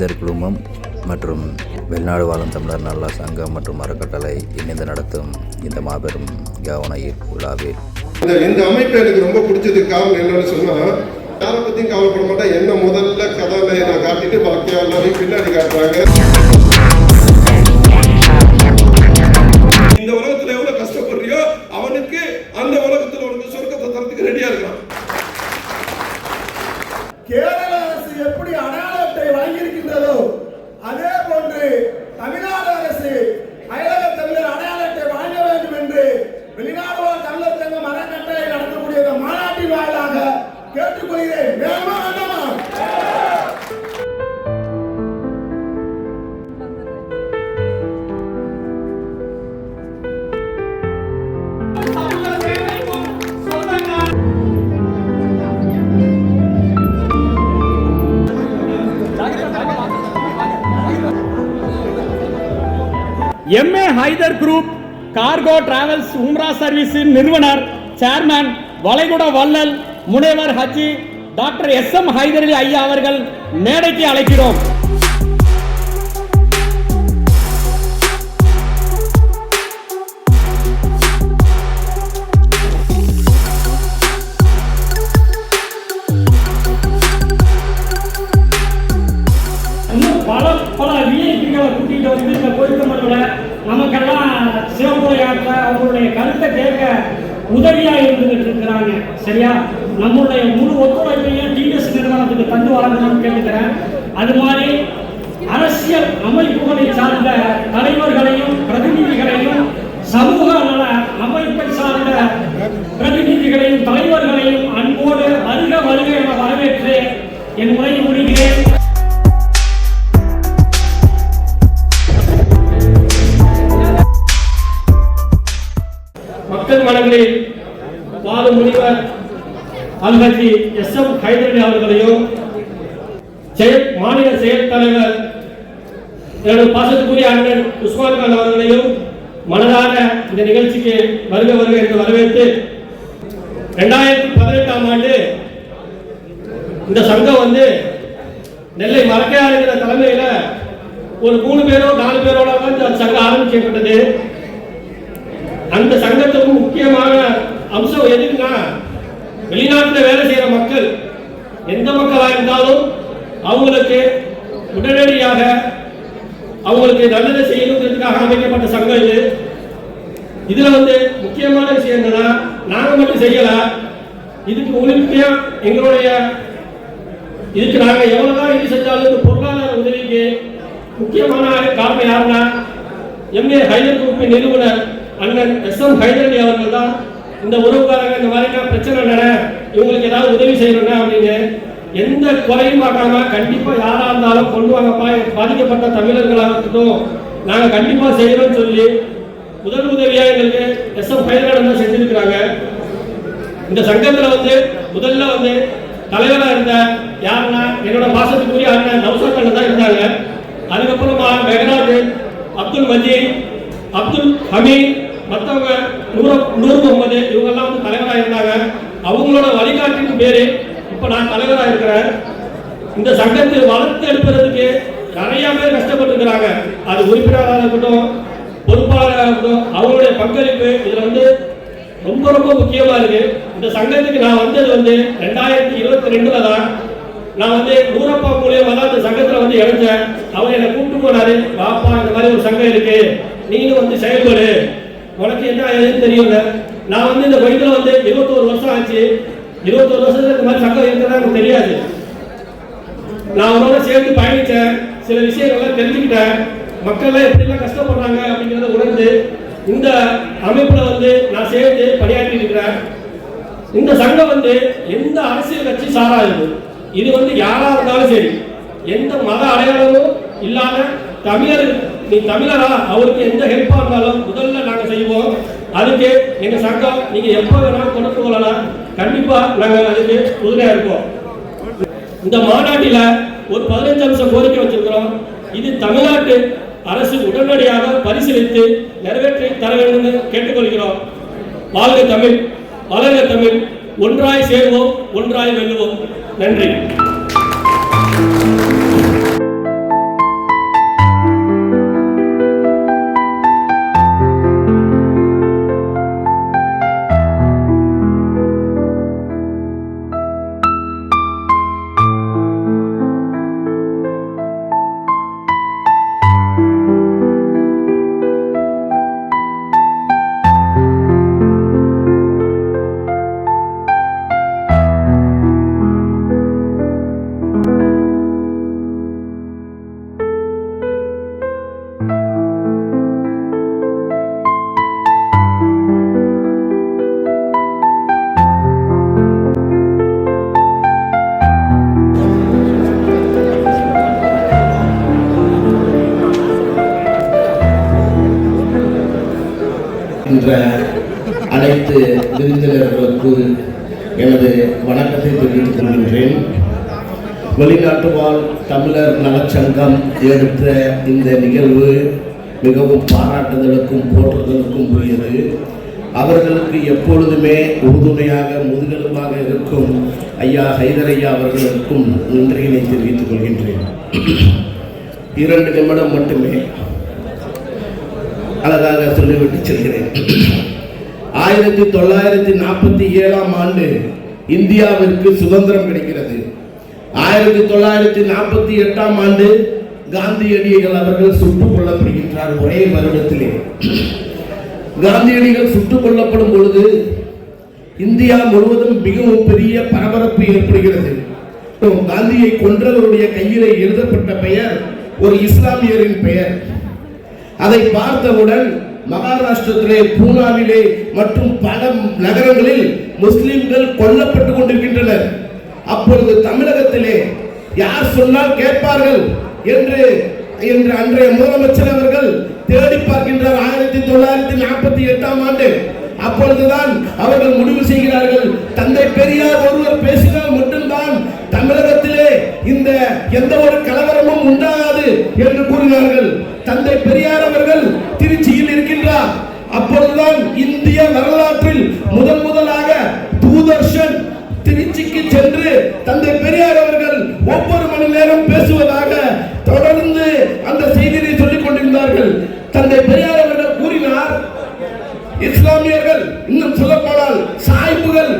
மனிதர் குழுமம் மற்றும் வெளிநாடு வாழும் தமிழர் நல்ல சங்கம் மற்றும் அறக்கட்டளை இணைந்து நடத்தும் இந்த மாபெரும் கவன ஈர்ப்பு விழாவில் இந்த இந்த அமைப்பு எனக்கு ரொம்ப பிடிச்சது காரணம் என்னன்னு சொன்னா யாரை பத்தியும் கவலைப்பட மாட்டேன். என்ன முதல்ல கதாநாயகனை நான் காட்டிட்டு பாக்கி எல்லாரையும் பின்னாடி காட்டுறாங்க. கேட்டுக்கொள்கிறேன் வேணுமா வேண்டாமா M A Haider group cargo travels உம்ரா சர்வீஸின் நிறுவனர் சேர்மன் வளைகுடா வள்ளல் முனைவர் ஹஜி டாக்டர் எஸ் எம் ஹைதர் ஐயா அவர்கள் மேடைக்கு அழைக்கிறோம். இன்னும் பல பல விஐபிகளை கூட்டிட்டு வந்து இந்த கோயில்கமல்ல நமக்கெல்லாம் சிவப்பு யாத்திரை அவங்களுடைய கருத்தை கேட்க உதவியாக இருந்துகிட்டு இருக்கிறாங்க. சரியா? நம்மளுடைய முழு ஒத்துழைப்பையும் டிஎஸ் நிறுவனத்துக்கு தந்து வழங்கணும்னு கேட்டுக்கிறேன். அது மாதிரி அரசியல் அமைப்புகளை சார்ந்த தலைவர்களையும் பிரதிநிதிகளையும் சமூக நல அமைப்பை சார்ந்த பிரதிநிதிகளையும் தலைவர்களையும் அன்போடு வருக வருக என வரவேற்று என் உரையை முடிகிறேன் மக்கள் மனங்களில் அல்ஹஜி எஸ் எம் ஹைதரலி அவர்களையும் மாநில செயல் தலைவர் எனது பாசத்துக்குரிய அண்ணன் உஸ்மான் கான் அவர்களையும் மனதார இந்த நிகழ்ச்சிக்கு வருக வருக என்று வரவேற்று ரெண்டாயிரத்தி பதினெட்டாம் ஆண்டு இந்த சங்கம் வந்து நெல்லை மறக்கையாளர்கிற தலைமையில ஒரு மூணு பேரோ நாலு பேரோட தான் சங்கம் ஆரம்பிக்கப்பட்டது அந்த சங்கத்துக்கு முக்கியமான அம்சம் எதுக்குன்னா வெளிநாட்டில் வேலை செய்கிற மக்கள் எந்த மக்களாக இருந்தாலும் அவங்களுக்கு உடனடியாக அவங்களுக்கு நல்லதை செய்யணுங்கிறதுக்காக அமைக்கப்பட்ட சங்கம் இது. இதுல வந்து முக்கியமான விஷயம் என்னன்னா நாங்க மட்டும் செய்யல. இதுக்கு உறுப்பியா எங்களுடைய இதுக்கு நாங்க எவ்வளவுதான் இது செஞ்சாலும் இந்த பொருளாதார உதவிக்கு முக்கியமான காரணம் யாருன்னா எம்ஏ ஹைதர் குரூப்பின் நிறுவனர் அண்ணன் எஸ் எம் ஹைதரலி அவர்கள் தான் இந்த உறவுக்காரங்க இந்த மாதிரி பிரச்சனை நட இவங்களுக்கு ஏதாவது உதவி செய்யணும்னா அப்படின்னு. எந்த குறையும் பார்க்காம கண்டிப்பா யாரா இருந்தாலும் கொண்டு வாங்கப்பா. பாதிக்கப்பட்ட தமிழர்களாக இருக்கட்டும் நாங்க கண்டிப்பா செய்யறோம்னு சொல்லி முதல் உதவியா எங்களுக்கு எஸ் எம் ஹைதராபாத் தான் செஞ்சிருக்கிறாங்க. இந்த சங்கத்துல வந்து முதல்ல வந்து தலைவரா இருந்த யாருன்னா என்னோட பாசத்துக்குரிய அண்ணன் நவசர் அண்ணன் தான் இருந்தாங்க. அதுக்கப்புறமா மெகராஜ் அப்துல் மஜீத் அப்துல் ஹமீத் மற்றவங்க நூறு நூறு முகமது இவங்கெல்லாம் வந்து தலைவராக இருந்தாங்க. அவங்களோட வழிகாட்டின் பேரு இப்போ நான் தலைவராக இருக்கிறேன். இந்த சங்கத்தை வளர்த்து எடுப்பதற்கு நிறைய பேர் கஷ்டப்பட்டுருக்கிறாங்க. அது உறுப்பினராக இருக்கட்டும் பொறுப்பாளராக இருக்கட்டும் அவங்களுடைய பங்களிப்பு இதுல வந்து ரொம்ப ரொம்ப முக்கியமா இருக்கு. இந்த சங்கத்துக்கு நான் வந்தது வந்து ரெண்டாயிரத்தி இருபத்தி ரெண்டுல தான். நான் வந்து நூறப்பா மூலியமா தான் இந்த சங்கத்துல வந்து இணைஞ்சேன். அவர் என்னை கூப்பிட்டு போனாரு பாப்பா இந்த மாதிரி ஒரு சங்கம் இருக்கு. நீங்களும் வந்து செயல்படு. உனக்கு என்ன ஏதுன்னு தெரியல. நான் வந்து இந்த பைபிள் வந்து இருபத்தோரு வருஷம் ஆச்சு. இருபத்தோரு வருஷத்துல இந்த மாதிரி சங்கம் இருக்கிறதா எனக்கு தெரியாது. நான் அவரோட சேர்ந்து பயணித்தேன். சில விஷயங்கள்லாம் தெரிஞ்சுக்கிட்டேன். மக்கள்லாம் எப்படிலாம் கஷ்டப்படுறாங்க அப்படிங்கிறத உணர்ந்து இந்த அமைப்பில் வந்து நான் சேர்ந்து பணியாற்றி இருக்கிறேன். இந்த சங்கம் வந்து எந்த அரசியல் கட்சி சாராது. இது வந்து யாரா இருந்தாலும் சரி எந்த மத அடையாளமும் இல்லாத தமிழர் நீ தமிழரா? அவருக்கு எந்த ஹெல்ப்பாக இருந்தாலும் முதல்ல நாங்கள் செய்வோம். அதுக்கு எங்கள் சங்கம் நீங்கள் எப்போ வேணாலும் கொடுத்து கொள்ளலாம். கண்டிப்பாக நாங்கள் அதுக்கு உறுதியா இருப்போம். இந்த மாநாட்டில் ஒரு பதினஞ்சு அம்சம் கோரிக்கை வச்சிருக்கிறோம். இது தமிழ்நாட்டு அரசு உடனடியாக பரிசீலித்து நிறைவேற்றி தர வேண்டும் என்று கேட்டுக்கொள்கிறோம். வாழ்க தமிழ் வளர்க தமிழ். ஒன்றாய் சேர்வோம் ஒன்றாய் வெல்லுவோம் நன்றி. என்ற அனைத்து விருந்தினர்களுக்கு எனது வணக்கத்தை தெரிவித்துக் கொள்கின்றேன். வெளிநாட்டு வாழ் தமிழர் நலச்சங்கம் எடுத்த இந்த நிகழ்வு மிகவும் பாராட்டுதலுக்கும் போற்றுதலுக்கும் உரியது. அவர்களுக்கு எப்பொழுதுமே உறுதுணையாக முதுகெலும்பாக இருக்கும் ஐயா ஹைதரையா அவர்களுக்கும் நன்றியினை தெரிவித்துக் கொள்கின்றேன். இரண்டு நிமிடம் மட்டுமே. அழகாக சொல்லிவிட்டு செல்கிறேன். ஆயிரத்தி தொள்ளாயிரத்தி நாற்பத்தி ஏழாம் ஆண்டு இந்தியாவிற்கு சுதந்திரம் கிடைக்கிறது. ஆயிரத்தி தொள்ளாயிரத்தி நாற்பத்தி எட்டாம் ஆண்டு காந்தியடிகள் அவர்கள் சுட்டுக் கொல்லப்படுகின்றார் ஒரே வருடத்திலே. காந்தியடிகள் சுட்டுக் கொல்லப்படும் பொழுது இந்தியா முழுவதும் மிகவும் பெரிய பரபரப்பு ஏற்படுகிறது. காந்தியை கொன்றவருடைய கையிலே எழுதப்பட்ட பெயர் ஒரு இஸ்லாமியரின் பெயர். அதை பார்த்தவுடன் மகாராஷ்டிரத்திலே பூனாவிலே மற்றும் பல நகரங்களில் முஸ்லிம்கள் கொல்லப்பட்டுக் கொண்டிருக்கின்றனர். அப்பொழுது தமிழகத்திலே யார் சொன்னால் கேட்பார்கள் என்று என்று அன்றைய முதலமைச்சர் அவர்கள் தேடி பார்க்கின்றார் ஆயிரத்தி தொள்ளாயிரத்தி நாற்பத்தி எட்டாம் ஆண்டு. அப்பொழுதுதான் அவர்கள் முடிவு செய்கிறார்கள் தந்தை பெரியார் ஒருவர் பேசினால் மட்டும்தான் தமிழகத்தில் இந்த எந்த ஒரு கலவரமும் உண்டாகாது என்று கூறினார்கள். தந்தை பெரியார் அவர்கள் திருச்சியில் இருக்கின்றார். அப்பொழுதுதான் இந்திய வரலாற்றில் முதன் முதலாக தூதர்ஷன் திருச்சிக்கு சென்று தந்தை பெரியார் அவர்கள் ஒவ்வொரு மணி நேரம் பேசுவதாக தொடர்ந்து அந்த செய்தியை சொல்லிக் கொண்டிருந்தார்கள். தந்தை பெரியார் அவர்கள் கூறினார் இஸ்லாமியர்கள் இன்னும் சொல்ல போனால் சாய்புகள்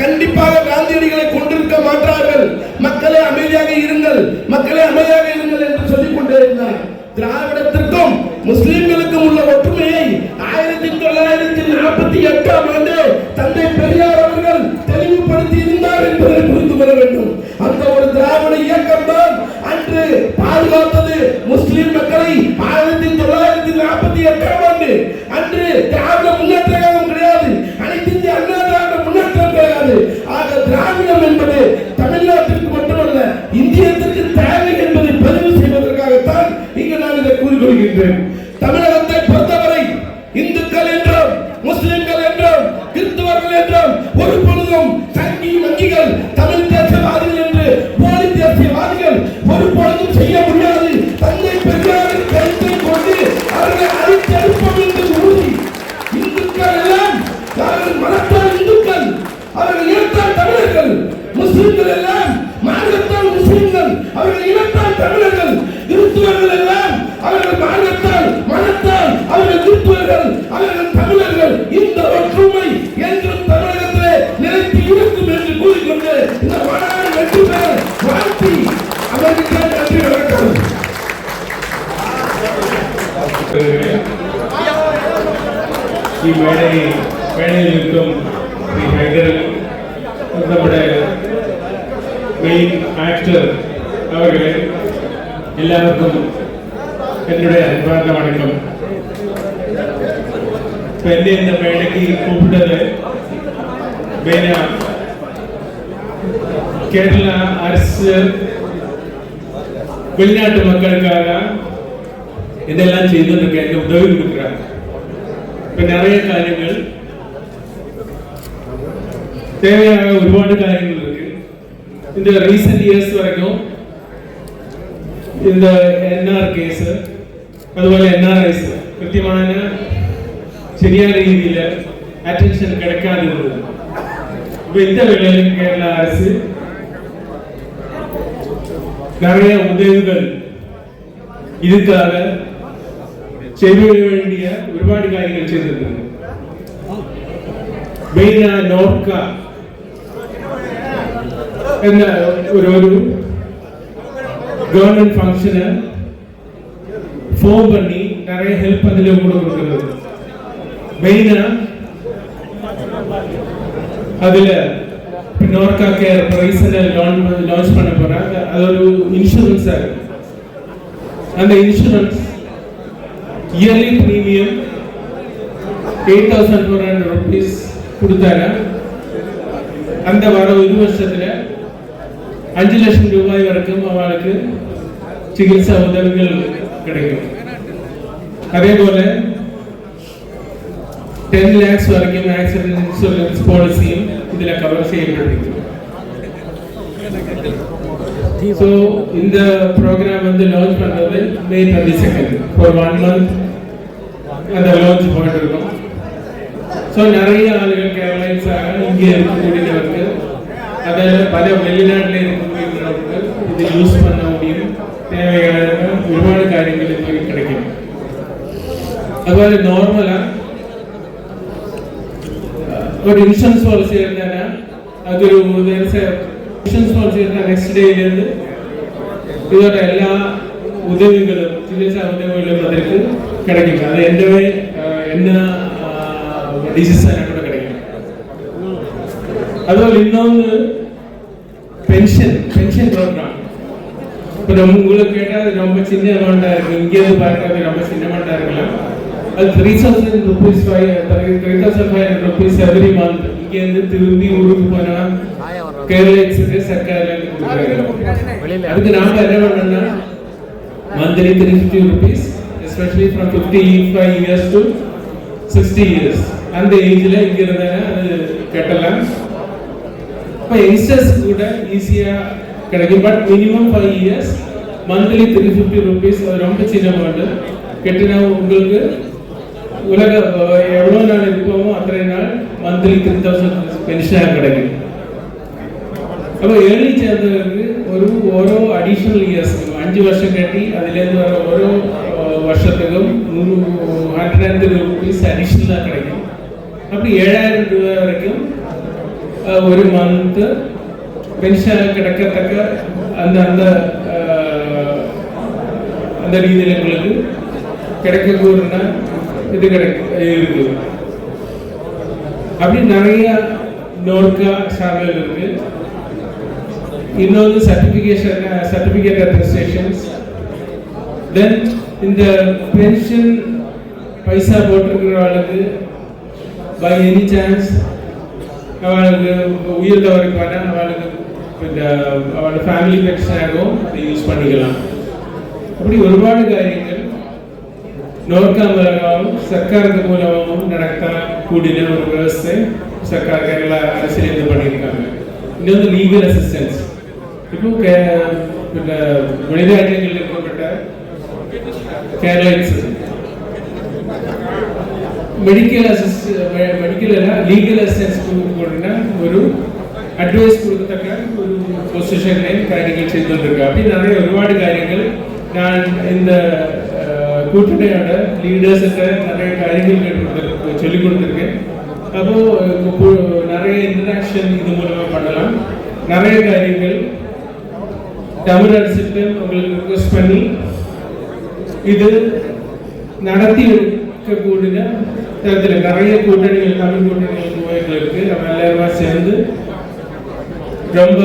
கண்டிப்பாக காந்தியடிகளை கொண்டிருக்க மாட்டார்கள் மக்களே அமைதியாக இருங்கள். மக்களே அமைதியாக இருங்கள் என்று சொல்லிக் கொண்டே இருந்தார். திராவிடத்திற்கும் முஸ்லிம்களுக்கும் உள்ள ஒற்றுமையை ஆயிரத்தி தொள்ளாயிரத்தி நாற்பத்தி எட்டாம் ஆண்டு தந்தை பெரியார் அவர்கள் தெளிவுபடுத்தி இருந்தார் என்பதை புரிந்து கொள்ள வேண்டும். அந்த ஒரு திராவிட இயக்கம் தான் அன்று பாதுகாத்தது முஸ்லிம் மக்களை ஆயிரத்தி தொள்ளாயிரத்தி நாற்பத்தி எட்டாம் ஆண்டு. அன்று திராவிட முன்னேற்ற கழகம் கிடையாது. அனைத்து அண்ணா திராவிட முன்னேற்றம் கிடையாது. ஆக திராவிடம் என்பது എല്ലാവർക്കും என்னுடைய அன்பார்ந்த வணக்கம் இப்ப என்ன இந்த மேடைக்கு கூப்பிட்டது மெயினா கேரள அரசு வெளிநாட்டு மக்களுக்காக இதெல்லாம் செய்துட்டு இருக்க உதவி கொடுக்குறாங்க ഇപ്പൊ നിറയെ കാര്യങ്ങൾ தேவையான ഒരുപാട് കാര്യങ്ങൾ இருக்கு இந்த ரீசெண்ட் இயர்ஸ் வரைக்கும் இந்த என்ஆர் കേസ് അതുപോലെ എൻ ആർ ഐസ് കൃത്യമായ ശരിയായ രീതിയിൽ അറ്റൻഷൻ கிடைக்காதது இப்ப இந்த வேளையிலும் கேரள அரசு நிறைய உதவிகள் இதுக்காக செய்ய வேண்டிய ഒരുപാട് കാര്യങ്ങൾ ചെയ്തിട്ടുണ്ട് മെയിൻ നോർക്ക എന്ന ഒരു ഒരു கவர்மெண்ட் ஃபங்க்ஷனை ஃபோன் பண்ணி நிறைய ஹெல்ப் அதில் கூட கொடுக்குறது மெயினாக அதில் இப்போ நோர்கா கேர் ப்ரைஸில் லான்ச் லான்ச் பண்ண போகிறாங்க அது ஒரு இன்சூரன்ஸ் ஆகும் அந்த insurance yearly premium eight thousand four hundred rupees கொடுத்தாங்க அந்த வர ஒரு வருஷத்தில் அஞ்சு லட்சம் ரூபாய் வரைக்கும் அவளுக்கு சிகிச்சை உதவிகள் கிடைக்கும். அதே போல டென் லேக்ஸ் வரைக்கும் ஆக்சிடென்ட் இன்சூரன்ஸ் பாலிசியும் இதில் கவர் செய்யப்பட்டிருக்கு ஸோ இந்த ப்ரோக்ராம் வந்து லான்ச் பண்ணுறது மே டுவெண்ட்டி செகண்ட் ஒரு ஒன் மந்த் அந்த லான்ச் போயிட்டு இருக்கும் ஸோ நிறைய ஆளுகள் கேரளைன்ஸாக இங்கே இருக்கக்கூடியவர்கள் அதில் பல வெளிநாட்டில் இருக்கக்கூடியவர்கள் இது யூஸ் பண்ண தேவையான ഒരുപാട് കാര്യങ്ങൾ ഇതിൽ കിടക്കുന്നു അതുപോലെ നോർമലാ ഒരു ഇൻഷുറൻസ് പോളിസി തന്നെ അതൊരു നേരത്തെ ഇൻഷുറൻസ് പോളിസി നെക്സ്റ്റ് ഡേയിലേക്ക് ഇതോടെ എല്ലാ ഉദവികളും ചികിത്സ ഉദവികളും അതിലേക്ക് கிடைக்கும் அது எந்த என்ன டிசீஸ் கூட கிடைக்கும் അതുപോലെ ഇന്നൊന്ന് പെൻഷൻ പെൻഷൻ പ്രോഗ്രാം இப்போ நம்ம உங்களுக்கு கேட்டால் அது ரொம்ப சின்ன அமௌண்ட்டாக இருக்குது இங்கேருந்து பார்க்க ரொம்ப சின்ன அமௌண்ட்டாக இருக்கலாம் அது three thousand rupees five three thousand five hundred rupees every month இங்கேருந்து திரும்பி ஊருக்கு போனால் கேரளத்துக்கு சர்க்கார்லேருந்து கொடுக்குறாங்க. அதுக்கு நாம என்ன பண்ணோம்னா monthly three fifty rupees especially from fifty five years to sixty years அந்த ஏஜில் இங்கே இருந்தாங்க அது கட்டலாம். இப்போ யங்ஸ்டர்ஸ் கூட ஈஸியாக கிடைக்கும் but minimum five years monthly three fifty rupees அது ரொம்ப சின்ன அமௌண்ட்டு கெட்டினா உங்களுக்கு உலக எவ்வளோ நாள் இருப்போமோ அத்தனை நாள் மந்த்லி த்ரீ தௌசண்ட் பென்ஷனாக கிடைக்கும் അപ്പോൾ ഏർലി ചേർന്നവർക്ക് ഒരു ഓരോ അഡീഷണൽ ഇയേഴ്സ് അഞ്ച് വർഷം കെട്ടി അതിലേന്ന് വരെ ഓരോ വർഷത്തേക്കും നൂറ് ആയിരത്തി റുപ്പീസ് അഡീഷണലാ കിടക്കും അപ്പോൾ ഏഴായിരം രൂപ വരയ്ക്കും ഒരു മന്ത് பென்ஷன் கிடைக்கத்தக்க அந்த அந்த அந்த ரீதியில் உங்களுக்கு கிடைக்கக்கூடிய இது கிடைக்கும் இருக்குது. அப்படி நிறைய நோர்க்கா சாமிகள் இருக்கு. இன்னொன்று சர்டிஃபிகேஷன் சர்டிஃபிகேட் அட்மினிஸ்ட்ரேஷன்ஸ் தென் இந்த பென்ஷன் பைசா போட்டிருக்கிறவங்களுக்கு பை எனி சான்ஸ் அவளுக்கு உயிர் அவளுக்கு இந்த அவரோட ஃபேமிலி பெட்ஸாகவும் அதை யூஸ் பண்ணிக்கலாம் அப்படி ഒരുപാട് കാര്യങ്ങൾ നോർക്ക മൂലമാവും സർക്കാരിന്റെ മൂലമാവും നടക്കാൻ കൂടിന ഒരു വ്യവസ്ഥ സർക്കാർ കേരള அரசிலிருந்து பண்ணியிருக்காங்க இன்னொன்று லீகல் அசிஸ்டன்ஸ் இப்போ പിന്നെ വെളിരാജ്യങ്ങളിൽ എത്തിപ്പെട്ട കേരളീസ് മെഡിക്കൽ അസിസ്റ്റ് മെഡിക്കൽ അല്ല ലീഗൽ അസിസ്റ്റൻസ് കൊടുക്കുന്ന ഒരു അഡ്വൈസ് കൊടുക്കത്തക്ക ഒരു പൊസിഷനിലെയും കാര്യങ്ങൾ ചെയ്തുകൊണ്ടിരിക്കുക அப்படி நிறைய ഒരുപാട് കാര്യങ്ങൾ ഞാൻ இந்த அஹ், கூட்டணியோட லீடர்ஸுக்கு நிறைய காரியங்கள் கேட்டு சொல்லிக் கொடுத்துருக்கேன் அப்போ இப்போ நிறைய இன்டராக்ஷன் இது மூலமா பண்ணலாம் நிறைய காரியங்கள் தமிழ் அரசுக்கு உங்களுக்கு ரிக்வஸ்ட் பண்ணி இது நடத்தி இருக்கக்கூடிய தரத்தில் நிறைய கூட்டணிகள் தமிழ் கூட்டணிகள் கோயில்கள் இருக்கு நம்ம எல்லாருமா சேர்ந்து ரொம்ப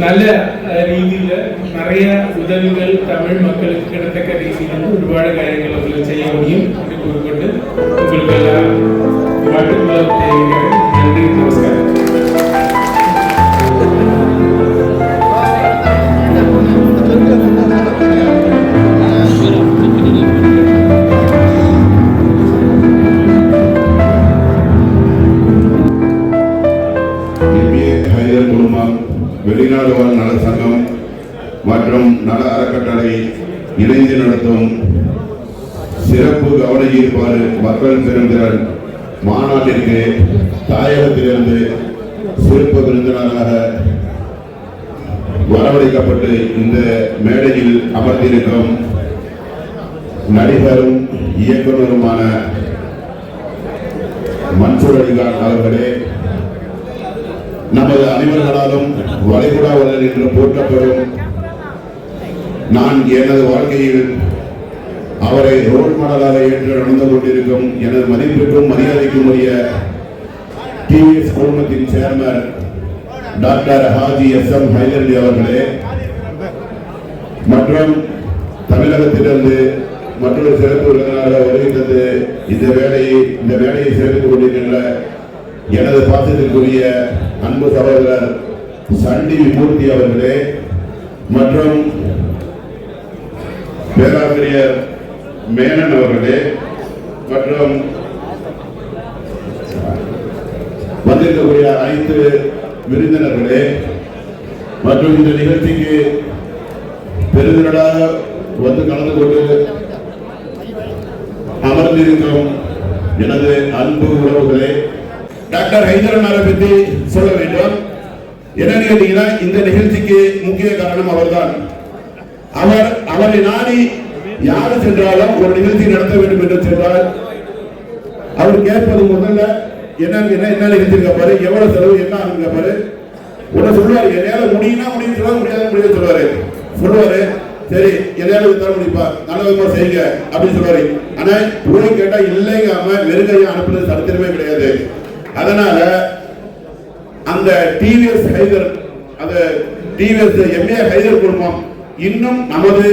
நல்ல அஹ், രീതിയിൽ நிறைய உதவிகள் தமிழ் மக்களுக்கு கிடைத்தக்க രീതിയിൽ ഒരുപാട് കാര്യങ്ങൾ உங்களுக்கு செய்ய முடியும் என்று கூறிக்கொண்டு உங்களுக்கு எல்லாம் வாழ்த்துக்கள் தெரிவிக்கிறேன் நன்றி நமஸ்காரம் நல அறக்கட்டளை இணைந்து நடத்தும் சிறப்பு கவன ஈர்ப்பாடு மக்கள் பெருந்திறன் மாநாட்டிற்கு தாயகத்திலிருந்து சிறப்பு விருந்தினராக வரவழைக்கப்பட்டு இந்த மேடையில் அமர்ந்திருக்கும் நடிகரும் இயக்குநருமான மன்சூர் அலிகான் அவர்களே நமது அனைவர்களாலும் வளைகுடாவலர் என்று போற்றப்படும் நான் எனது வாழ்க்கையில் அவரை ரோல் மாடலாக ஏற்று நடந்து கொண்டிருக்கும் எனது மதிப்பிற்கும் மரியாதைக்கும் உரிய டிவிஎஸ் குழுமத்தின் சேர்மன் டாக்டர் ஹாஜி எஸ் எம் ஹைதரலி அவர்களே மற்றும் தமிழகத்திலிருந்து மற்றொரு சிறப்பு விருந்தினராக வருகின்றது இந்த வேலையை இந்த வேலையை சிறப்பித்துக் கொண்டிருக்கின்ற எனது பாசத்திற்குரிய அன்பு சகோதரர் சண்டி விமூர்த்தி அவர்களே மற்றும் பேராசிரியர் மேனன் அவர்களே மற்றும் வந்திருக்கக்கூடிய அனைத்து விருந்தினர்களே மற்றும் இந்த நிகழ்ச்சிக்கு பெருந்திரளாக வந்து கலந்து கொண்டு அமர்ந்திருக்கும் எனது அன்பு உறவுகளே டாக்டர் ஹைதரனாரை பற்றி சொல்ல வேண்டும். என்னன்னு கேட்டீங்கன்னா இந்த நிகழ்ச்சிக்கு முக்கிய காரணம் அவர்தான். அவர் அவரை நாடி யாரு சென்றாலும் ஒரு நிகழ்ச்சி நடத்த வேண்டும் என்று சென்றால் அவர் கேட்பது முதல்ல என்ன என்ன நிகழ்ச்சி பாரு எவ்வளவு செலவு என்ன ஆகுங்க பாரு உடனே சொல்லுவாரு என்னால முடியும்னா முடியும் சொல்லுவாரு முடியாத முடியாது சொல்லுவாரு. சொல்லுவாரு சரி எதையாவது இருந்தாலும் முடிப்பா நல்ல விதமா செய்யுங்க அப்படின்னு சொல்லுவாரு. ஆனா போய் கேட்டா இல்லைங்காம வெறுங்கையா அனுப்புறது சரித்திரமே கிடையாது. அதனால அந்த டிவிஎஸ் ஹைதர் அந்த டிவிஎஸ் எம்ஏ ஹைதர் குடும்பம் இன்னும் நமது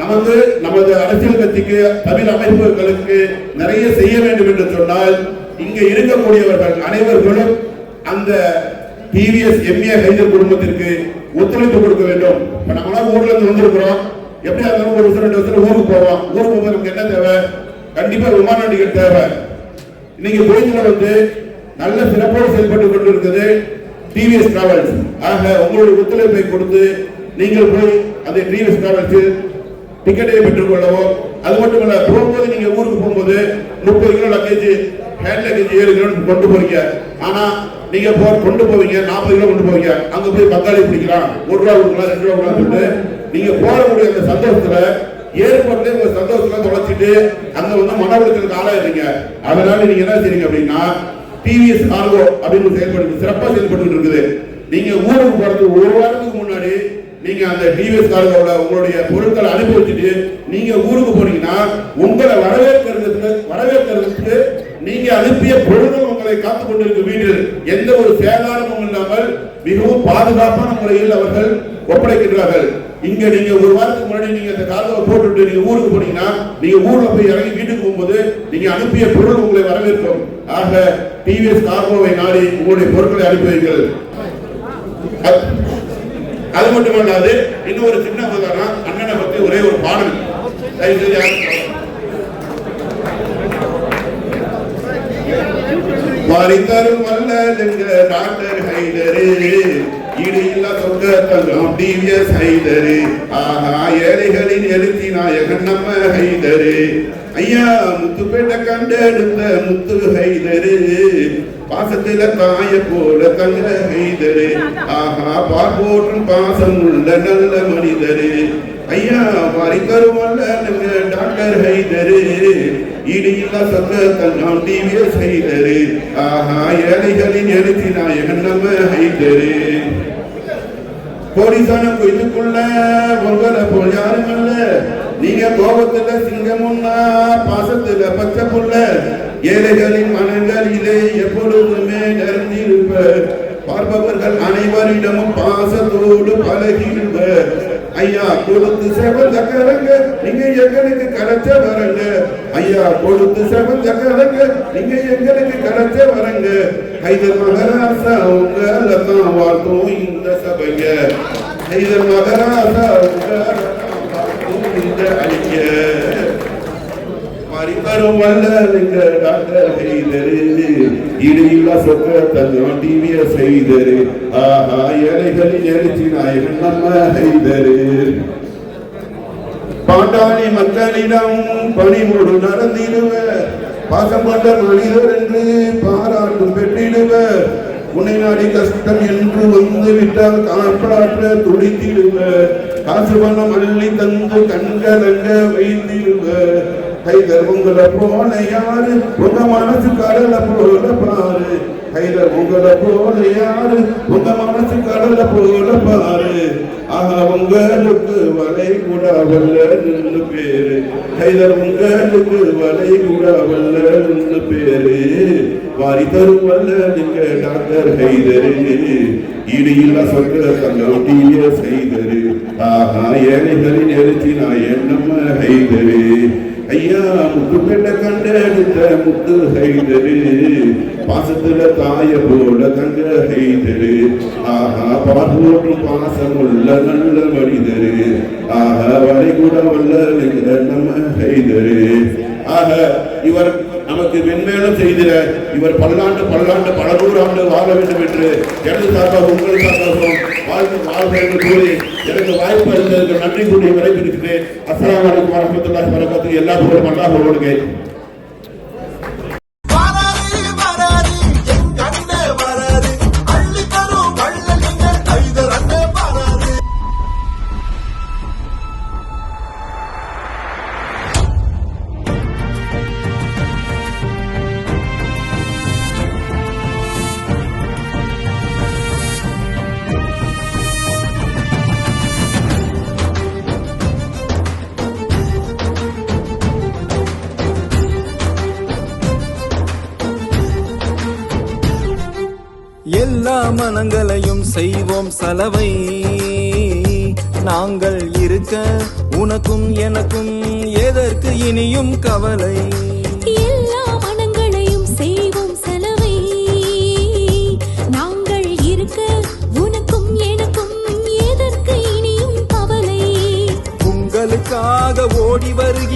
நமது நமது அரசியல் கட்சிக்கு தமிழ் அமைப்புகளுக்கு நிறைய செய்ய வேண்டும் என்று சொன்னால் இங்கே இருக்கக்கூடியவர்கள் அனைவர்களும் அந்த டிவிஎஸ் எம்ஏ ஹைதர் குடும்பத்திற்கு ஒத்துழைப்பு கொடுக்க வேண்டும். இப்ப நம்மளாம் ஊர்ல இருந்து வந்திருக்கிறோம். எப்படி இருந்தாலும் ஒரு வருஷம் ரெண்டு வருஷம் ஊருக்கு போவோம்? ஊருக்கு போகும்போது என்ன தேவை? கண்டிப்பா விமான டிக்கெட் தேவை. இன்னைக்கு கோயில்ல வந்து நல்ல சிறப்போடு செயல்பட்டு கொண்டிருக்கிறது டிவிஎஸ் டிராவல்ஸ் ஆக உங்களுடைய ஒத்துழைப்பை கொடுத்து நீங்கள் போய் அந்த டிவிஎஸ் டிராவல்ஸ் டிக்கெட்டை பெற்றுக்கொள்ளவோ அது மட்டும் இல்ல போகும்போது நீங்க ஊருக்கு போகும்போது முப்பது கிலோ லக்கேஜ் ஹேண்ட் லக்கேஜ் ஏழு கிலோ கொண்டு போறீங்க. ஆனா நீங்க போ கொண்டு போவீங்க நாற்பது கிலோ கொண்டு போவீங்க. அங்க போய் பங்காளி பிடிக்கலாம். ஒரு ரூபா கொடுக்கலாம் ரெண்டு ரூபா கொடுக்கலாம் சொல்லிட்டு நீங்க போறக்கூடிய அந்த சந்தோஷத்துல ஏற்பட்டு உங்க சந்தோஷத்தை தொலைச்சிட்டு அங்க வந்து மன உளைச்சலுக்கு ஆளாயிருங்க அதனால நீங்க என்ன செய்றீங்க அப்படின்னா டிவிஎஸ் கார்கோ அப்படின்னு செயல்படுது சிறப்பா செயல்பட்டு இருக்குது. நீங்க ஊருக்கு போறதுக்கு ஒரு வாரத்துக்கு முன்னாடி நீங்க அந்த டிவிஎஸ் காரோட உங்களுடைய பொருட்களை அனுப்பி வச்சுட்டு நீங்க ஊருக்கு போனீங்கன்னா உங்களை வரவேற்கிறதுக்கு வரவேற்கிறதுக்கு நீங்க அனுப்பிய பொருட்கள் உங்களை காத்து கொண்டிருக்க வீட்டில். எந்த ஒரு சேதாரமும் இல்லாமல் மிகவும் பாதுகாப்பான முறையில் அவர்கள் ஒப்படைக்கின்றார்கள். இங்க நீங்க ஒரு வாரத்துக்கு முன்னாடி நீங்க இந்த கார்கோவை போட்டுட்டு நீங்க ஊருக்கு போனீங்கன்னா நீங்க ஊர்ல போய் இறங்கி வீட்டுக்கு போகும்போது நீங்க அனுப்பிய பொருள் உங்களை வரவேற்கும். ஆக டிவிஎஸ் கார்கோவை நாடி உங்களுடைய பொருட்களை அனுப்பி வைங்கள். அது- அது மட்டுமல்லாது இன்னும் ஒரு சின்ன உதாரணம் அண்ணனை பத்தி ஒரே ஒரு பாடல். தயவு செய்து வல்லலுங்க டாக்டர் ஹைதரு ஈடு இல்லா சொந்த தங்கம் டிவிஎஸ் ஹைதரு. ஆஹா ஏழைகளின் எழுத்தி நாயகன் நம்ம ஹைதரு. ஐயா முத்துப்பேட்டை கண்டெடுத்த முத்து ஹைதரு. பாசத்துல தாய போல தங்க ஹைதரு ஆஹா பார்ப்போற்றும் பாசம் உள்ள நல்ல மனிதரு. ஐயா மறித்தரும் டாக்டர் ஹைதரு. ஈடு இல்லா சொந்த தங்கம் டிவிஎஸ் ஹைதரு ஆஹா ஏழைகளின் எழுத்தி நாயகன் நம்ம ஹைதரு. போலீசான இதுக்குள்ள உங்களை போல் யாரும் இல்ல நீங்க கோபத்துல சிங்கமுன்னா பாசத்துல பச்சை புள்ள ஏழைகளின் மனங்களிலே எப்பொழுதுமே நிறைந்திருப்பர். பார்ப்பவர்கள் அனைவரிடமும் பாசத்தோடு பழகிடுவ ஐயா கொடுத்து செவந்த கரங்க நீங்க எங்களுக்கு கிடைச்ச வரங்க. ஐயா கொடுத்து செவந்த கரங்க நீங்க எங்களுக்கு கிடைச்ச வரங்க. ஹைதர் மகராசா உங்களை தான் வாழ்த்தும் இந்த சபைங்க ஹைதர் மகராசா உங்களை தான் வாழ்த்தும் இந்த ஐய மறிவரும் டாக்டர் ஹைதரு இடையில்லா சொக்க ஆஹா ஏழைகளின் எழுச்சி நாயகன் நம்ம ஹைதரு மக்களிடம் பணிமூடு நடந்திடுவ பாசம் கொண்ட மனிதர் என்று பாராட்டும் பெற்றிடுவ உன்னை நாடி கஷ்டம் என்று வந்து விட்டால் காப்பாற்ற துடித்திடுவ காசு பணம் அள்ளி தந்து கண்கலங்க வைத்திடுவ ஹைதர் உங்களை போல யாரு உங்க மனசு கடல போல பாரு. ஹைதர் உங்களை போல யாரு உங்க மனசு கடல போல பாரு. ஆஹா உங்களுக்கு வலை கூட வல்ல நின்று பேரு. ஹைதர் உங்களுக்கு வலை கூட வல்ல நின்று பேரு. வாரி தரும் வல்ல நீங்க டாக்டர் ஹைதரு. ஈடு சொல்ற தங்கம் டீய செய்தரு. ஆஹா ஏழைகளின் எழுச்சி நான் என்னம்ம ஹைதரு. ஐயா முத்து பெண்ண கண்டெடுத்த முத்து ஹைதரு பாசத்துல தாய போல தங்க ஹைதரு ஆஹா பார்வோற்றும் பாசமுள்ள நல்ல மனிதரு. ஆஹா வளைகுட வல்ல நம்ம ஹைதரு ஆக இவர் நமக்கு மென்மேலும் செய்திட இவர் பல்லாண்டு பல்லாண்டு பல ஆண்டு வாழ வேண்டும் என்று எனது சார்பாக உங்கள் சார்பாகவும் வாழ்ந்து வாழ்க என்று கூறி எனக்கு வாய்ப்பு அளித்ததற்கு நன்றி கூறி விரைவிருக்கிறேன் அஸ்லாம் வலைக்கம் வரமத்துல்லாஹி வரகாத்து எல்லா புகழும் அல்லாஹ் கொடுங்க எல்லா மனங்களையும் செய்வோம் சலவை. நாங்கள் இருக்க உனக்கும் எனக்கும் எதற்கு இனியும் கவலை? எல்லா மனங்களையும் செய்வோம் செலவை. நாங்கள் இருக்க உனக்கும் எனக்கும் எதற்கு இனியும் கவலை? உங்களுக்காக ஓடி வருகிறோம்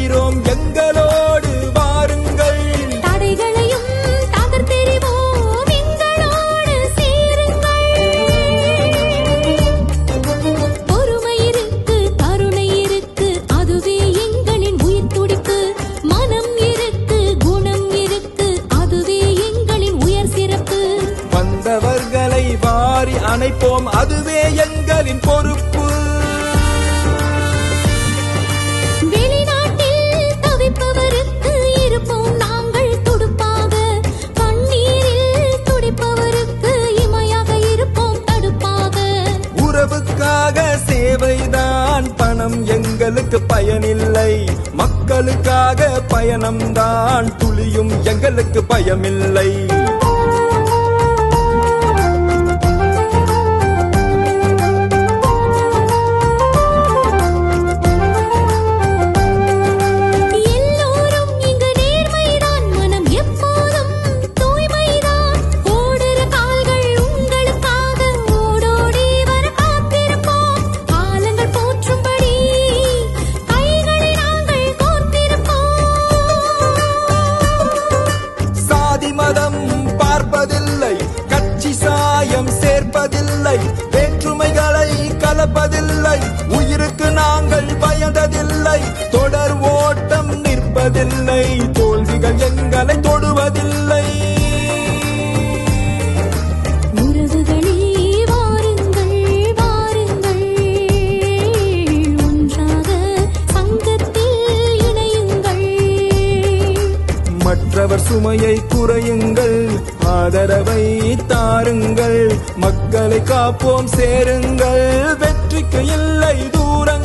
சுமையை குறையுங்கள். ஆதரவை தாருங்கள். மக்களை காப்போம் சேருங்கள். வெற்றிக்கு இல்லை தூரங்கள்.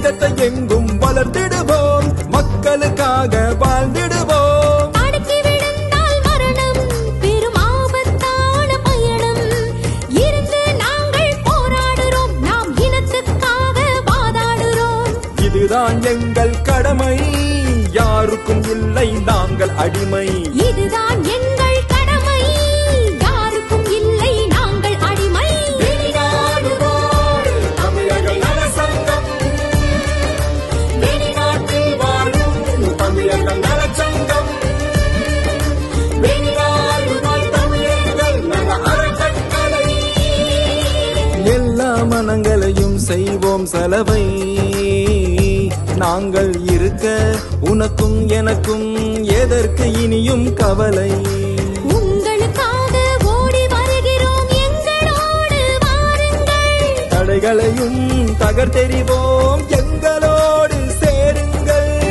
கணிதத்தை எங்கும் வளர்த்திடுவோம் மக்களுக்காக வாழ்ந்திடுவோம். இதுதான் எங்கள் கடமை. யாருக்கும் இல்லை நாங்கள் அடிமை. இதுதான் எங்கள் செய்வோம் செலவை. நாங்கள் இருக்க உனக்கும் எனக்கும் எதற்கு இனியும் கவலை? உங்களுக்காக ஓடி வருகிறோம். எங்களோடு வாருங்கள். தடைகளையும் தகர்த்தெறிவோம். எங்களோடு சேருங்கள்.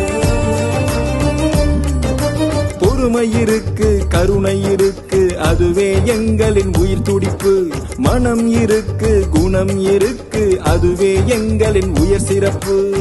பொறுமை இருக்கு கருணை இருக்கு அதுவே எங்களின் உயிர் துடிப்பு. மனம் இருக்கு குணம் இருக்கு அதுவே எங்களின் உயர் சிறப்பு.